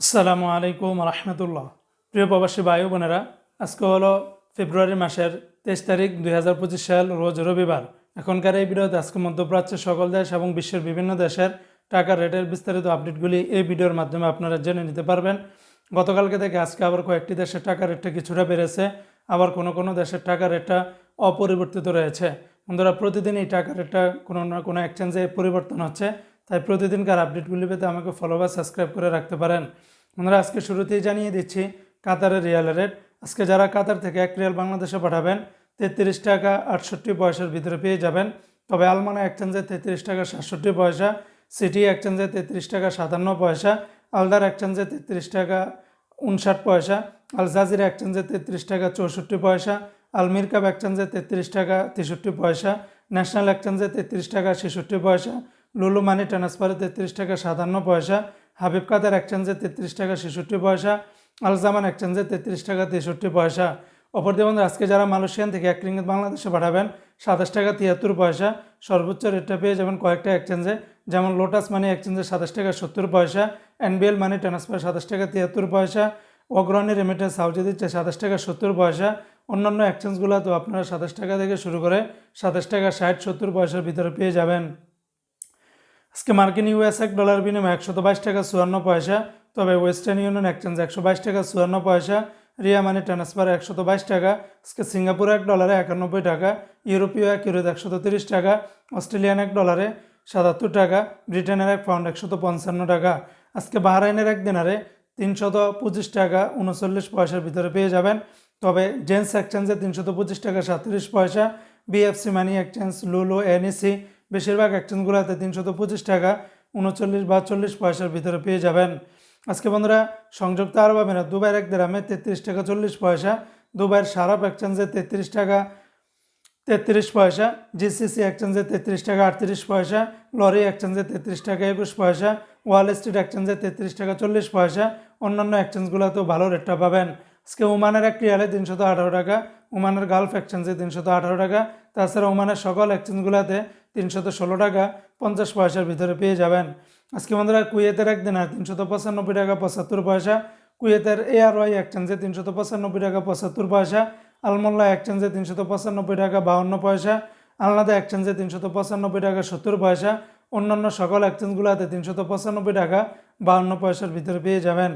আসসালামু আলাইকুম রহমতুল্লাহ। প্রিয় প্রবাসী ভাই বোনেরা, আজকে হলো ফেব্রুয়ারি মাসের তেইশ তারিখ দুই হাজার পঁচিশ সাল, রোজ রবিবার। এখনকার এই ভিডিওতে আজকে মধ্যপ্রাচ্যের সকল দেশ এবং বিশ্বের বিভিন্ন দেশের টাকার রেটের বিস্তারিত আপডেটগুলি এই ভিডিওর মাধ্যমে আপনারা জেনে নিতে পারবেন। গতকালকে থেকে আজকে আবার কয়েকটি দেশের টাকা রেটটা কিছুটা বেড়েছে, আবার কোনো কোনো দেশের টাকা রেটটা অপরিবর্তিত রয়েছে। বন্ধুরা, প্রতিদিন এই টাকা রেটটা কোনো না কোনো এক্সচেঞ্জে পরিবর্তন হচ্ছে। তাই প্রতিদিনকার আপডেটগুলি পেতে আমাকে ফলো বা সাবস্ক্রাইব করে রাখতে পারেন। বন্ধুরা, আজকে শুরুতেই জানিয়ে দিচ্ছি, কাতারের রিয়ালের রেট আজকে যারা কাতার থেকে এক রিয়াল বাংলাদেশে পাঠাবেন, তেত্রিশ টাকা আটষট্টি পয়সার ভিতরে পেয়ে যাবেন। তবে আলমানা এক্সচেঞ্জে তেত্রিশ টাকা সাতষট্টি পয়সা সিটি এক্সচেঞ্জে তেত্রিশ টাকা সাতান্ন পয়সা আলদার এক্সচেঞ্জে তেত্রিশ টাকা উনষাট পয়সা আল জাজিরা এক্সচেঞ্জে তেত্রিশ টাকা চৌষট্টি পয়সা আলমির কাপ এক্সচেঞ্জে তেত্রিশ টাকা তেষট্টি পয়সা ন্যাশনাল এক্সচেঞ্জে তেত্রিশ টাকা ছেষট্টি পয়সা লুলু মানি ট্রান্সফারে তেত্রিশ টাকা সাতান্ন পয়সা, হাবিব কাদের এক্সচেঞ্জে তেত্রিশ টাকা ছেষট্টি পয়সা, আলজামান এক্সচেঞ্জে তেত্রিশ টাকা তেষট্টি পয়সা। অপরদি বন্ধু আজকে যারা মালয়েশিয়ান থেকে এক রিঙ্গিত বাংলাদেশে পাঠাবেন, সাতাশ টাকা তিয়াত্তর পয়সা, সর্বোচ্চ রেটটা পেয়ে যাবেন কয়েকটা এক্সচেঞ্জে, যেমন লোটাস মানি এক্সচেঞ্জে সাতাশ টাকা সত্তর পয়সা, এনবিএল মানি ট্রান্সফার সাতাশ টাকা তিয়াত্তর পয়সা, অগ্রণী রেমিটেন্স হাউজে দিচ্ছে সাতাশ টাকা সত্তর পয়সা, অন্যান্য এক্সচেঞ্জগুলো তো আপনারা সাতাশ টাকা থেকে শুরু করে সাতাশ টাকা ষাট সত্তর পয়সার ভিতরে পেয়ে যাবেন। আজকে মার্কিন ইউএস এক ডলার বিনিময়ে একশত বাইশ টাকা চুয়ান্ন পয়সা, তবে ওয়েস্টার্ন ইউনিয়ন এক্সচেঞ্জ একশো বাইশ টাকা চুয়ান্ন পয়সা, রিয়া মানি ট্রান্সফার একশত বাইশ টাকা, আজকে সিঙ্গাপুর এক ডলারে একানব্বই টাকা, ইউরোপীয় এক ইউরোত একশত তিরিশ টাকা, অস্ট্রেলিয়ান এক ডলারে সাতাত্তর টাকা, ব্রিটেনের এক পাউন্ড একশত পঞ্চান্ন টাকা। আজকে বাহরাইনের এক দিনারে তিনশত পঁচিশ টাকা উনচল্লিশ পয়সার ভিতরে পেয়ে যাবেন, তবে জেন্টস এক্সচেঞ্জে তিনশত পঁচিশ টাকা সাতত্রিশ পয়সা, BFC money exchange, Lulu, NEC বেশিরভাগ এক্সচেঞ্জগুলোতে তিনশত পঁচিশ টাকা, উনচল্লিশ বা চল্লিশ পয়সার ভিতরে পেয়ে যাবেন। আজকে বন্ধুরা, সংযুক্ত আরব আমিরাত, দুবাইয়ের এক দেরামে তেত্রিশ টাকা চল্লিশ পয়সা, দুবাইয়ের সারাপ এক্সচেঞ্জে তেত্রিশ টাকা তেত্রিশ পয়সা জিসিসি এক্সচেঞ্জে তেত্রিশ টাকা আটত্রিশ পয়সা, লরি এক্সচেঞ্জে তেত্রিশ টাকা একুশ পয়সা ওয়াল স্ট্রিট এক্সচেঞ্জে তেত্রিশ টাকা চল্লিশ পয়সা, অন্যান্য এক্সচেঞ্জগুলোতেও ভালো রেটটা পাবেন। আজকে ওমানের এক রিয়ালে তিনশত আঠারো টাকা, ওমানের গালফ এক্সচেঞ্জে তিনশত আঠারো টাকা তাছাড়া ওমানের সকল এক্সচেঞ্জগুলোতে তিনশত ষোলো টাকা পঞ্চাশ পয়সার ভিতরে পেয়ে যাবেন। আজকে বন্ধুরা, কুয়েতের একদিন আর তিনশত পঁচানব্বই টাকা পঁচাত্তর পয়সা। কুয়েতের এআরওয়াই এক্সচেঞ্জে তিনশত পঁচানব্বই টাকা পঁচাত্তর পয়সা। আলমোল্লা এক্সচেঞ্জে তিনশত পঁচানব্বই টাকা বাউন্ন পয়সা। আলনাদা এক্সচেঞ্জে তিনশত পঁচানব্বই টাকা সত্তর পয়সা। অন্যান্য সকল এক্সচেঞ্জগুলোতে তিনশত পঁচানব্বই টাকা বাউন্ন পয়সার ভিতরে পেয়ে যাবেন।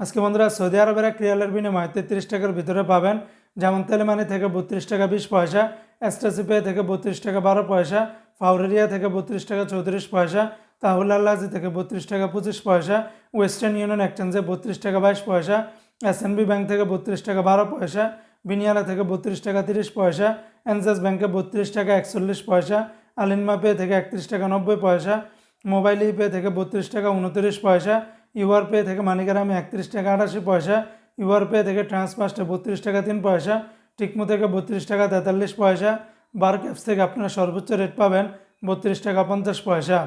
আজকে বন্ধুরা, সৌদি আরবের এক রিয়ালের বিনিময়ে তেত্রিশ টাকার ভিতরে পাবেন। যেমন তেলেমানি থেকে বত্রিশ টাকা বিশ পয়সা, এস্টাসিপে থেকে বত্রিশ টাকা বারো পয়সা, ফাউরেরিয়া থেকে বত্রিশ টাকা চৌত্রিশ পয়সা তাহুল আল্লাজি থেকে বত্রিশ টাকা পঁচিশ পয়সা, ওয়েস্টার্ন ইউনিয়ন এক্সচেঞ্জে বত্রিশ টাকা বাইশ পয়সা, এসএনবি ব্যাংক থেকে বত্রিশ টাকা বারো পয়সা, বিনিয়ালা থেকে বত্রিশ টাকা তিরিশ পয়সা এনসেস ব্যাংকে বত্রিশ টাকা একচল্লিশ পয়সা, আলিনমা পে থেকে একত্রিশ টাকা নব্বই পয়সা, মোবাইল পে থেকে বত্রিশ টাকা উনত্রিশ পয়সা ইউআর পে থেকে মানিকারামে একত্রিশ টাকা আটাশি পয়সা ইউআর পে থেকে ট্রান্সফার্স্টে বত্রিশ টাকা তিন পয়সা, টিকমো থেকে বত্রিশ টাকা তেতাল্লিশ পয়সা বার্ক অ্যাপস থেকে আপনারা সর্বোচ্চ রেট পাবেন বত্রিশ টাকা পঞ্চাশ পয়সা।